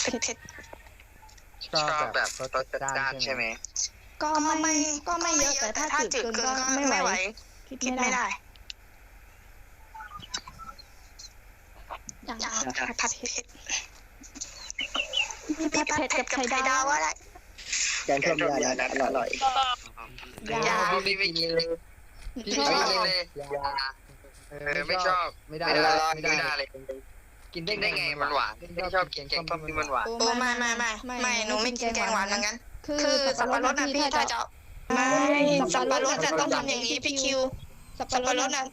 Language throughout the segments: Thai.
เผ็ดเผ็ดชอบแบบรสจัดจ้านใช่ไหมก็ไม่ก็ไม่เยอะแต่ถ้าจืดเกินก็ไม่ไหวคิดไม่ได้อย่างผัดเผ็ดมีผัดเผ็ดกับไข่ดาวอะไรแกงส้มยานะอร่อยยาพี่ไม่กินเลยพี่ไม่กินเลยยาเออไม่ชอบ ไม่ได้ไม่ได้ไม่ไม่ได้ได้เลย กินได้ได้ไงไงมันหวานไม่ชอบกินแกงส้มที่มันหวาน โอ้ไม่ไม่ไม่ไม่หนูไม่กินแกงหวานเหมือนกัน คือสับปะรดนะพี่ถ้าจะไม่สับปะรดจะต้องทำอย่างนี้พี่คิว สับปะรดนะ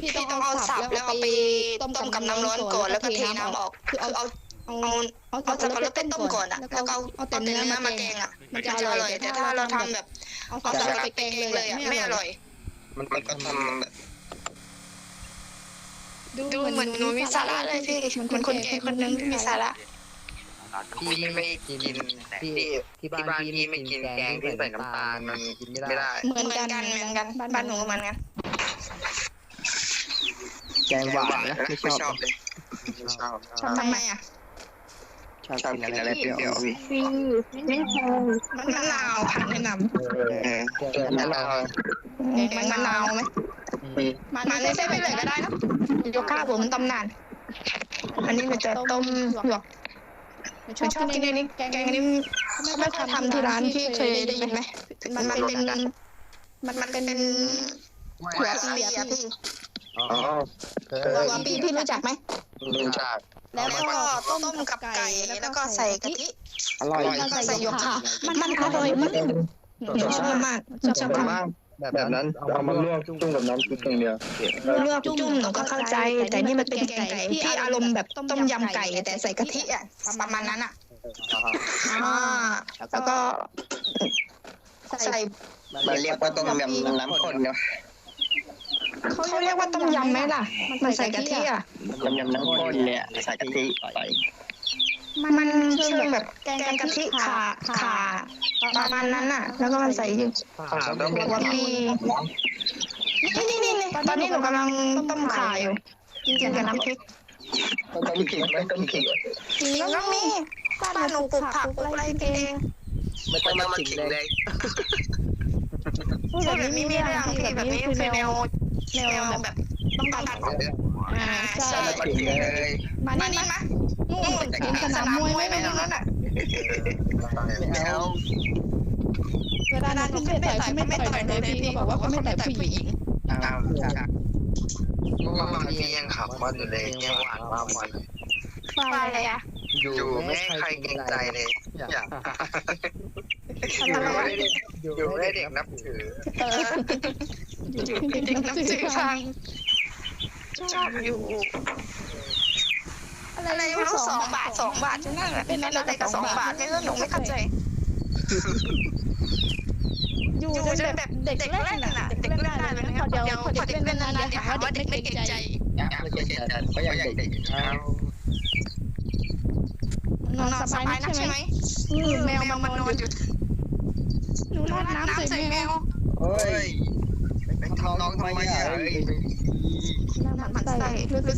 พี่ต้องเอาสับแล้วเอาไปต้มกับน้ำร้อนก่อนแล้วก็เทน้ำออก คือเอาเอาเอาเอาสับปะรดไปต้มก่อนอะแล้วก็เอาเอาแต่เนื้อมาแกงอะ มันจะอร่อยแต่ถ้าเราทำแบบเอาสับปะรดไปแกงเลยอะไม่อร่อย มันก็ทำแบบ ดูเหมือนหนูมีสาระเลยพี่เหมือนคนแก่คนนึงที่มีสาระพี่ไม่กินที่ที่ที่บ้าบ้านนพี่พี่ไม่ไม่กิกินนแกแกงงที่ที่ใส่ใส่น้ำน้ำตาตาลลมัมันนกินกินไม่ไม่ได้ได้ เหมือนกันเหมือนกันบ้านหนูก็เหมือนกันๆแกงหวานนะไม่ไม่ชชออบบเลยไม่ชอบทำไมอะ ชอบชอบกินกินอะไรอะไรเปรี้ยวเปรี้ยวพี่มันมะนาวค่ะแนะนเออแกงมะนาวำแกงมะนาวไหมมาในเซเว่นเลยก็ได้นะยกข้าวผมตำนาน อันนี้มันจะต้มหยวกชอบชอบกินอันนี้แกงอันนี้เขาไม่ค่อยทำที่ร้านพี่เคยได้ยินไหมมันมันเป็นมันมันเป็นหัวปีอะพี่อ๋ออ๋อเออหัวปีพี่รู้จักไหม รู้จักแล้วก็ต้มกับไก่แล้วก็ใส่กะทิอร่อยแล้วก็ใส่หยวกขาวมันมันอร่อยมากหนูชอบมากชอบมากแบบนั้นเอามาลวกจุ่มกับน้ำพริกอย่างเดียวเลือกจุ่มหนูก็เข้าใจ แต่นี่มันเป็นแกงไก่พี่อารมณ์แบบต้มยำไก่ แต่ใส่กะทิอะประมาณนั้นอะอ่าแล้วก็ใส่มันเรียกว่าต้มยำน้ำข้นเนาะ เขาเรียกว่าต้มยำไหมล่ะ มันใส่กะทิอะต้มยำน้ำข้นเนี่ยใส่กะทิไปมันเชิงแบบแกงกะทิขาขาประมาณนั้นอะ แล้วก็มันใส่ข่าวต้องเป็นหัวปีนี่นี่นี่ตอนนี้หนูกำลังต้มขาอยู่กินกับน้ำพริกต้มขิงไหมต้มขิงจริงก็มีบ้านหนูปลูกผักปลูกอะไรกินเองไม่ต้ต้อองงมามาขิขิงงเลเลยยพูดแบบนี้ไม่ได้พี่แบบนี้คือแนว แนวแบบต้องการอ่าใช่มาขิงเลยมานี่นี่มานู่นถึงสนามมวยไหมไม่รู้นั่นอะแล้วเวลานั้นเขาไม่ต่อยเขาไม่ต่อยเลยพี่บอกว่าเขาไม่ต่อยผู้หญิงอ้าวเมื่อวานพี่ยังขับมาอยู่เลยยังหวานมากวันว่าอะไรอะอยู่ไม่ให้ใครเกรงใจเลยอยากทำอะไรอยู่ให้เด็กนับถือเอออยู่เด็กนับถือฟังชอบอยู่ อะไรไม่รู้สองบาทสองบาทจะนั่นแหละเป็นอะไรกับสองบาทไม่รู้หนูไม่เข้าใจ อยู่จนแบบเด็กเล่นน่ะเด็กเล่นได้เลยนะเดี๋ยวพอเด็กเล่นนานๆจะหาว่าเด็กไม่เก่งใจอยากเกรงใจเขาอยากเด็กเขานอนสบายนะใช่ไหมแมวมันนอนอยู่หนูราดน้ำใส่แมวเฮ้ย ทำน้องทำไมอะเฮ้ยน้ำมันใส่รู้สึก